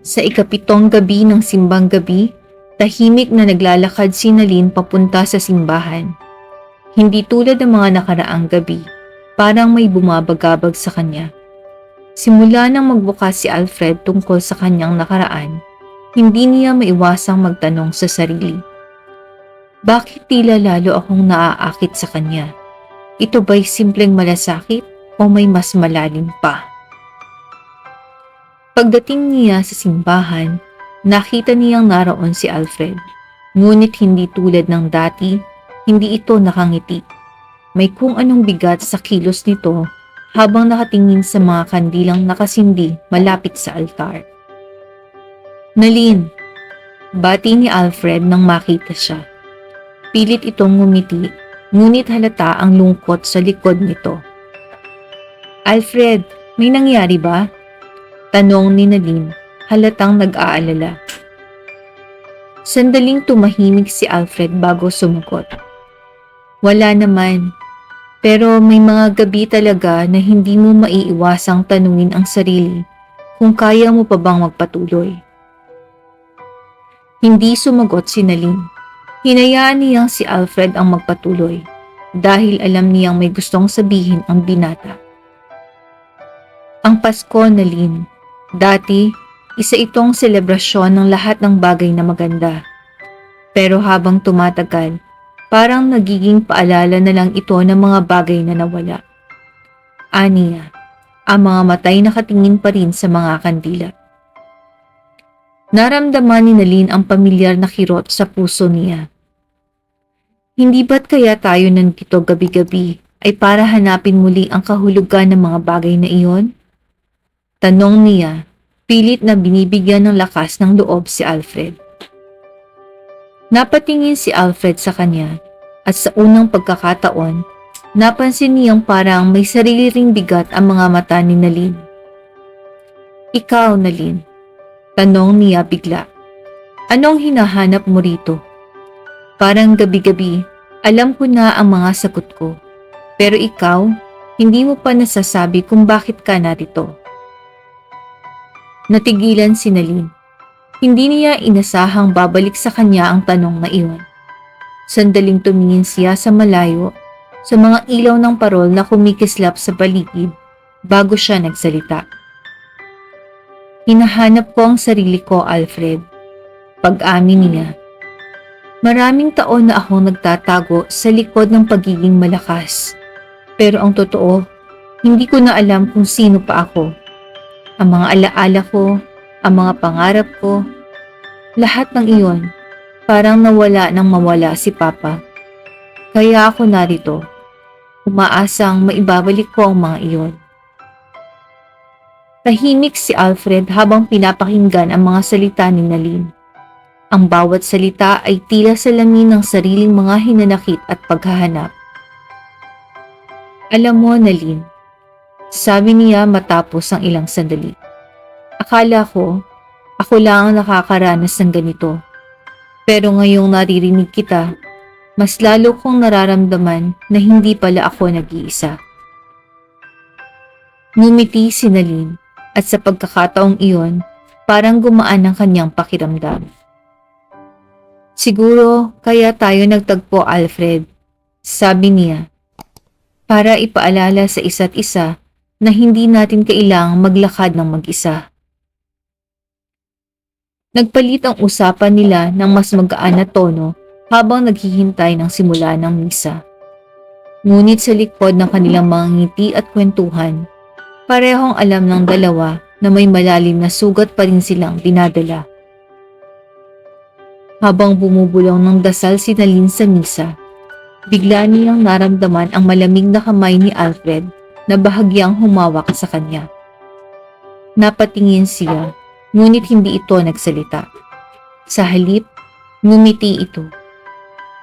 Sa ikapitong gabi ng simbang gabi, tahimik na naglalakad si Nalin papunta sa simbahan. Hindi tulad ng mga nakaraang gabi, parang may bumabagabag sa kanya. Simula nang magbukas si Alfred tungkol sa kanyang nakaraan, hindi niya maiwasang magtanong sa sarili. Bakit tila lalo akong naaakit sa kanya? Ito ba'y simpleng malasakit o may mas malalim pa? Pagdating niya sa simbahan, nakita niyang naroon si Alfred. Ngunit hindi tulad ng dati, hindi ito nakangiti. May kung anong bigat sa kilos nito habang nakatingin sa mga kandilang nakasindi malapit sa altar. Nalin, bati ni Alfred nang makita siya. Pilit itong ngumiti, ngunit halata ang lungkot sa likod nito. Alfred, may nangyari ba? Tanong ni Nadine, halatang nag-aalala. Sandaling tumahimik si Alfred bago sumagot. Wala naman, pero may mga gabi talaga na hindi mo maiiwasang tanungin ang sarili kung kaya mo pa bang magpatuloy. Hindi sumagot si Naline. Hinayaan niyang si Alfred ang magpatuloy dahil alam niyang may gustong sabihin ang binata. Ang Pasko, Naline. Dati, isa itong selebrasyon ng lahat ng bagay na maganda. Pero habang tumatagal, parang nagiging paalala na lang ito ng mga bagay na nawala. Aniya, ang mga matay nakatingin pa rin sa mga kandila. Naramdaman ni Nalin ang pamilyar na kirot sa puso niya. Hindi ba't kaya tayo nandito gabi-gabi ay para hanapin muli ang kahulugan ng mga bagay na iyon? Tanong niya, pilit na binibigyan ng lakas ng loob si Alfred. Napatingin si Alfred sa kanya at sa unang pagkakataon, napansin niyang parang may sarili ring bigat ang mga mata ni Nalin. Ikaw, Nalin, Tanong niya bigla. Anong hinahanap mo rito? Parang gabi-gabi, alam ko na ang mga sagot ko. Pero ikaw, hindi mo pa nasasabi kung bakit ka narito. Natigilan si Nalin. Hindi niya inasahang babalik sa kanya ang tanong na iyon. Sandaling tumingin siya sa malayo sa mga ilaw ng parol na kumikislap sa paligid bago siya nagsalita. Hinahanap ko ang sarili ko, Alfred. Pag-amin niya. Maraming taon na akong nagtatago sa likod ng pagiging malakas. Pero ang totoo, hindi ko na alam kung sino pa ako. Ang mga alaala ko, ang mga pangarap ko, lahat ng iyon, parang nawala nang mawala si Papa. Kaya ako narito, umaasang maibabalik ko ang mga iyon. Tahimik si Alfred habang pinapakinggan ang mga salita ni Nalin. Ang bawat salita ay tila salamin ng sariling mga hinanakit at paghahanap. Alam mo, Nalin, sabi niya matapos ang ilang sandali. Akala ko, ako lang ang nakakaranas ng ganito. Pero ngayong naririnig kita, mas lalo kong nararamdaman na hindi pala ako nag-iisa. Ngumiti si Nalin at sa pagkakataong iyon, parang gumaan ang kanyang pakiramdam. Siguro kaya tayo nagtagpo Alfred, sabi niya, para ipaalala sa isa't isa na hindi natin kailangang maglakad ng mag-isa. Nagpalit ang usapan nila ng mas magaan na tono habang naghihintay ng simula ng misa. Ngunit sa likod ng kanilang mga ngiti at kwentuhan, Parehong alam ng dalawa na may malalim na sugat pa rin silang dinadala. Habang bumubulong ng dasal si Nalin sa misa, bigla niyang naramdaman ang malamig na kamay ni Alfred na bahagyang humawak sa kanya. Napatingin siya, ngunit hindi ito nagsalita. Sa halip, ngumiti ito.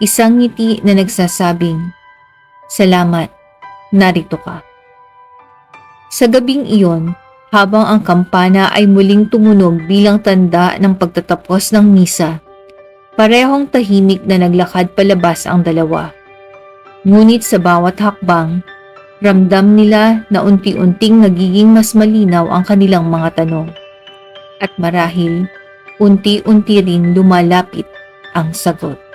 Isang ngiti na nagsasabing, Salamat, narito ka. Sa gabing iyon, habang ang kampana ay muling tumunog bilang tanda ng pagtatapos ng misa, parehong tahimik na naglakad palabas ang dalawa. Ngunit sa bawat hakbang, ramdam nila na unti-unting nagiging mas malinaw ang kanilang mga tanong. At marahil, unti-unti rin lumalapit ang sagot.